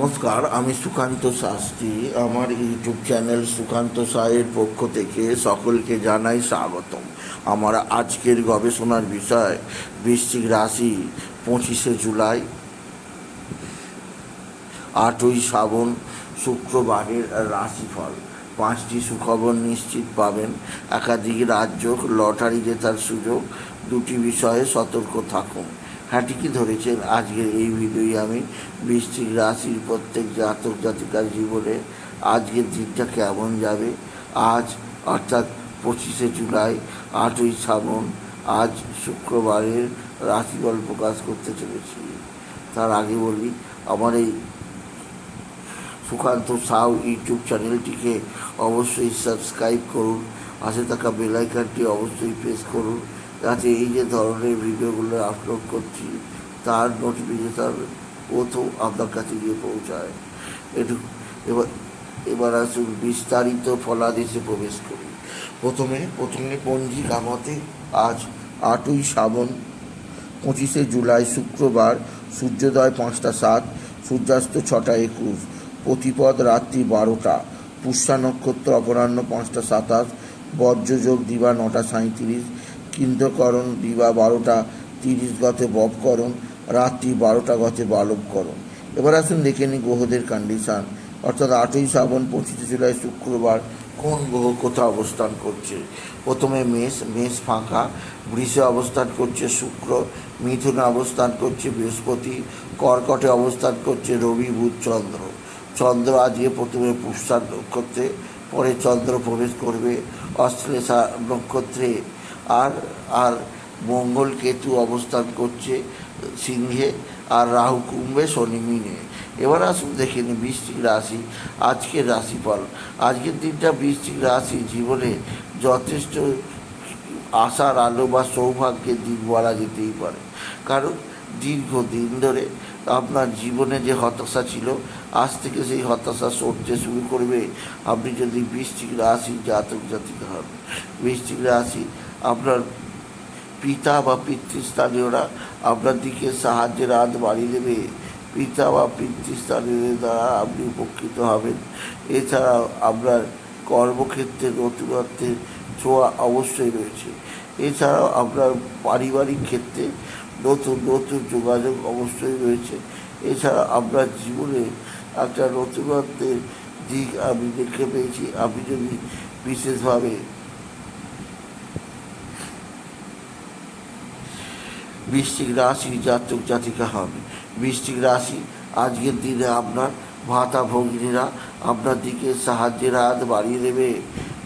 নমস্কার, আমি সুকান্ত শাস্ত্রী। আমার ইউটিউব চ্যানেল সুকান্ত সাহের পক্ষ থেকে সকলকে জানাই স্বাগতম। আমার আজকের গবেষণার বিষয়, বৃশ্চিক রাশি, পঁচিশে জুলাই, আটই শ্রাবণ, শুক্রবারের রাশিফল। পাঁচটি সুখবর নিশ্চিত পাবেন। একাধিক রাজ্য লটারি জেতার সুযোগ। দুটি বিষয়ে সতর্ক থাকুন। ঠিকই ধরেছেন। আজকের এই ভিডিওই আমি বৃশ্চিক রাশির প্রত্যেক জাতক জাতিকার জীবনে আজকের দিনটা কেমন যাবে? আজ অর্থাৎ পঁচিশে জুলাই, আটই শ্রাবণ, আজ শুক্রবারের রাশিফল প্রকাশ করতে চলেছি। তার আগে বলি, আমার এই সুকান্ত সাউ ইউটিউব চ্যানেলটিকে অবশ্যই সাবস্ক্রাইব করুন, পাশে থাকা বেলাইকানটি অবশ্যই প্রেস করুন যাতে এই যে ধরনের ভিডিওগুলো আপলোড করছি, তার নোটিফিকেশান প্রথম আপনার কাছে গিয়ে পৌঁছায়। একটু এবার এবার আসুন, বিস্তারিত ফলাদেশে প্রবেশ করি। প্রথমে প্রথমে পঞ্জিক আমতে আজ আটই শ্রাবণ, পঁচিশে জুলাই শুক্রবার, সূর্যোদয় পাঁচটা সাত, সূর্যাস্ত ছটা একুশ, প্রতিপদ রাত্রি বারোটা, পুষ্যা নক্ষত্র অপরাহ্ন পাঁচটা সাতাশ, বজ্রযোগ দিবা নটা সাঁত্রিশ কিন্দ্রকরণ দিবা বারোটা, তিরিশ গতে ববকরণ রাত্রি বারোটা গতে বালবকরণ। এবার আসুন দেখে নিই গ্রহদের কন্ডিশান অর্থাৎ আটই শ্রাবণ পঁচিশে জুলাই শুক্রবার কোন গ্রহ কোথাও অবস্থান করছে? প্রথমে মেষ মেষ ফাঁকা, বৃষে অবস্থান করছে শুক্র, মিথুনে অবস্থান করছে বৃহস্পতি, কর্কটে অবস্থান করছে রবি, বুধ, চন্দ্র। চন্দ্র আজকে প্রথমে পুষ্যার নক্ষত্রে, পরে চন্দ্র প্রবেশ করবে অশ্লেষা নক্ষত্রে। আর আর মঙ্গল কেতু অবস্থান করছে সিংহে আর রাহু কুম্ভে শনি মিনে। এবার আসুন দেখে নিই বৃশ্চিক রাশি, আজকের রাশিফল। আজকের দিনটা বৃশ্চিক রাশি জীবনে যথেষ্ট আশার আলো বা সৌভাগ্যের দিন বলা যেতেই পারে। কারণ দীর্ঘদিন ধরে আপনার জীবনে যে হতাশা ছিল, আজ থেকে সেই হতাশা সরতে শুরু করবে। আপনি যদি বৃশ্চিক রাশি জাতক জাতিকা হন, বৃশ্চিক রাশি আপনার পিতা বা পিতৃস্থানীয়রা আপনার দিকে সাহায্যের হাত বাড়িয়ে দেবে। পিতা বা পিতৃস্থানীয়দের দ্বারা আপনি উপকৃত হবেন। এছাড়াও আপনার কর্মক্ষেত্রে নতুনত্বের ছোঁয়া অবশ্যই রয়েছে। এছাড়াও আপনার পারিবারিক ক্ষেত্রে নতুন নতুন যোগাযোগ অবশ্যই রয়েছে। এছাড়া আপনার জীবনে একটা নতুনত্বের দিক আমি দেখতে পেয়েছি। আপনি যদি বিশেষভাবে বৃশ্চিক রাশি জাতক জাতিকা হবে। বৃশ্চিক রাশি, আজকের দিনে আপনার ভাতা ভগ্নীরা আপনার দিকে সাহায্যের হাত বাড়িয়ে দেবে।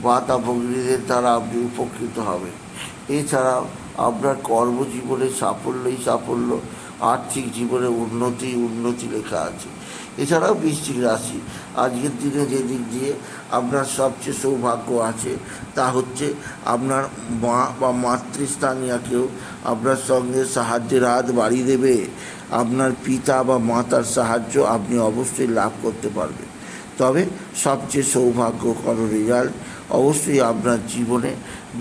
ভাতা ভগ্নীদের দ্বারা আপনি উপকৃত হবেন। এছাড়াও আপনার কর্মজীবনে সাফল্যই সাফল্য, আর্থিক জীবনে উন্নতি উন্নতি লেখা আছে। এছাড়াও বৃশ্চিক রাশি। আজকের দিনে যে দিক দিয়ে আপনার সবচেয়ে সৌভাগ্য আছে, তা হচ্ছে আপনার মা বা মাতৃস্থানীয় কেউ আপনার সঙ্গে সাহায্যের হাত বাড়িয়ে দেবে। আপনার পিতা বা মাতার সাহায্য আপনি অবশ্যই লাভ করতে পারবেন। তবে সবচেয়ে সৌভাগ্যকর রেজাল্ট অবশ্যই আপনার জীবনে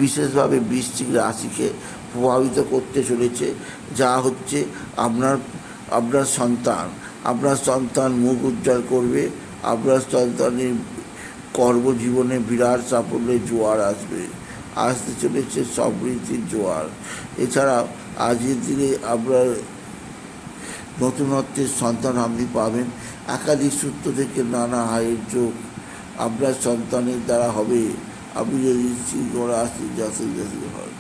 বিশেষভাবে বৃশ্চিক রাশিকে প্রভাবিত করতে চলেছে, যা হচ্ছে আপনার আপনার সন্তান। আপনার সন্তান মুখ উজ্জ্বল করবে, আপনার সন্তানের কর্মজীবনে বিরাট সাফল্যের জোয়ার আসবে। আসতে চলেছে সমৃদ্ধির জোয়ার। এছাড়া আজকের দিনে আপনার নতুনত্বের সন্তান আপনি পাবেন। একাধিক সূত্র থেকে নানা আয়ের যোগ আপনার সন্তানের দ্বারা হবে। আপনি যদি সিংহ রাশি জাতক জাতিকা হন।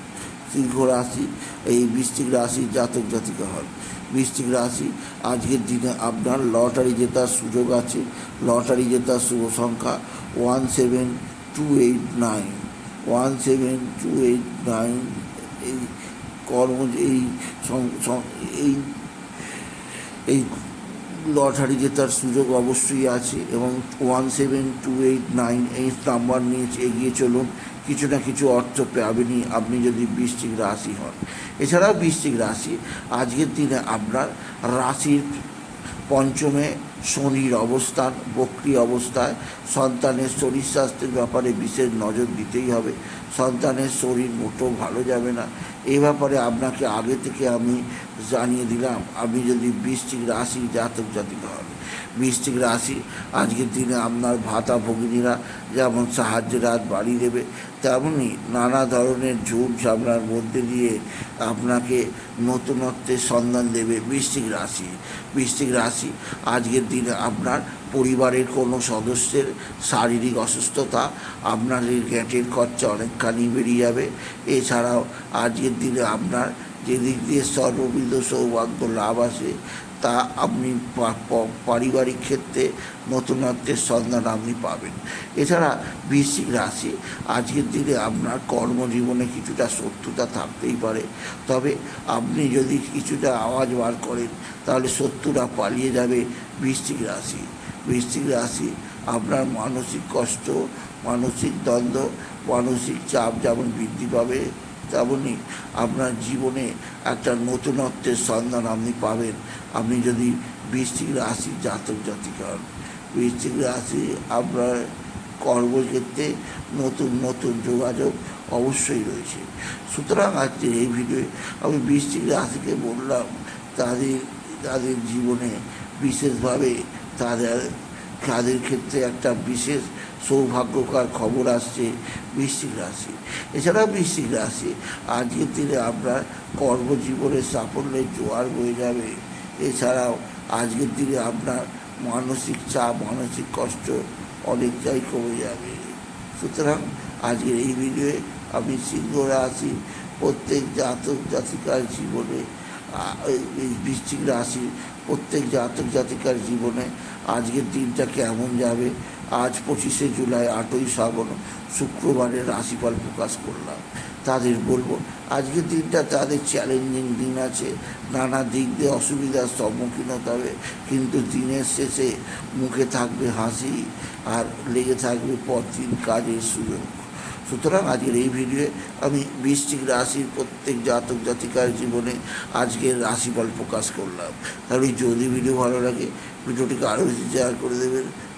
সিংহ রাশি, এই বৃশ্চিক রাশির জাতক জাতিকা হন। বৃশ্চিক রাশি, আজকের দিনে আপনার লটারি জেতার সুযোগ আছে। লটারি জেতার শুভ সংখ্যা one seven two eight nine. One seven two eight nine, এই কর্ম, এই এই এই লটারি জেতার সুযোগ অবশ্যই আছে এবং one seven two eight nine, এই নাম্বার নিয়ে এগিয়ে চলুন। কিছু না কিছু অর্থ পাবেনই। আপনি যদি বৃশ্চিক রাশি হন। এছাড়াও বৃশ্চিক রাশি, আজকের দিনে আপনার রাশির পঞ্চমে শনির অবস্থান, বক্রি অবস্থায়। সন্তানের শরীর স্বাস্থ্যের ব্যাপারে বিশেষ নজর দিতেই হবে। সন্তানের শরীর মোটেও ভালো যাবে না। এই ব্যাপারে আপনাকে আগে থেকে আমি জানিয়ে দিলাম, আপনি যদি বৃশ্চিক রাশি জাতক জাতিকা হন বৃষ্টিক রাশি। আজকের দিনে আপনার ভাতা ভগিনীরা যেমন সাহায্যের হাত বাড়িয়ে দেবে তেমনই নানা ধরনের ঝুট ঝামলার মধ্যে দিয়ে আপনাকে নতুনত্বের সন্ধান দেবে বৃষ্টিক রাশি। বৃষ্টিক রাশি, আজকের দিনে আপনার পরিবারের কোনো সদস্যের শারীরিক অসুস্থতা, আপনার গ্যাটের খরচা অনেকখানি বেরিয়ে যাবে। এছাড়াও আজকের দিনে আপনার যে দিক দিয়ে সর্ববিধ সৌভাগ্য লাভ আসে, তা আপনি পারিবারিক ক্ষেত্রে নতুনত্বের সন্ধান আপনি পাবেন। এছাড়া বৃশ্চিক রাশি, আজকের দিনে আপনার কর্মজীবনে কিছুটা শত্রুতা থাকতেই পারে। তবে আপনি যদি কিছুটা আওয়াজ বার করেন, তাহলে শত্রুরা পালিয়ে যাবে বৃশ্চিক রাশি। বৃশ্চিক রাশি, আপনার মানসিক কষ্ট, মানসিক দ্বন্দ্ব, মানসিক চাপ যেমন বৃদ্ধি পাবে তেমনই আপনার জীবনে একটা নতুনত্বের সন্ধান আপনি পাবেন। আপনি যদি বৃশ্চিক রাশি জাতক জাতিকা হন, বৃশ্চিক রাশি আপনার কর্মক্ষেত্রে নতুন নতুন যোগাযোগ অবশ্যই রয়েছে। সুতরাং আজকে এই ভিডিওয়ে আমি বৃশ্চিক রাশিকে বললাম, তাদের তাদের জীবনে বিশেষভাবে তাদের তাদের ক্ষেত্রে একটা বিশেষ সৌভাগ্যকর খবর আসছে, বৃশ্চিক রাশি। এছাড়াও বৃশ্চিক রাশি, আজকের দিনে আপনার কর্মজীবনের সাফল্যের জোয়ার বয়ে যাবে। এছাড়াও আজকের দিনে আপনার মানসিক চাপ, মানসিক কষ্ট অনেকটাই কমে যাবে। সুতরাং আজকের এই ভিডিওয়ে আমি সিংহ রাশি, প্রত্যেক জাতক জাতিকার জীবনে বৃশ্চিক রাশি প্রত্যেক জাতক জাতিকার জীবনে আজকের দিনটা কেমন যাবে আজ পঁচিশে জুলাই, আটই শ্রাবণ শুক্রবারের রাশিফল প্রকাশ করলাম। তাদের বলব আজকের দিনটা তাদের চ্যালেঞ্জিং দিন আছে। নানা দিক দিয়ে অসুবিধার সম্মুখীন হতে হবে, কিন্তু দিনের শেষে মুখে থাকবে হাসি আর লেগে থাকবে পরদিন কাজের সুযোগ। সুতরাং আজকের এই ভিডিওয়ে আমি বৃশ্চিক রাশির প্রত্যেক জাতক জাতিকার জীবনে আজকের রাশিফল প্রকাশ করলাম। তাহলে যদি ভিডিও ভালো লাগে ভিডিওটিকে আরও শেয়ার করে দেবেন।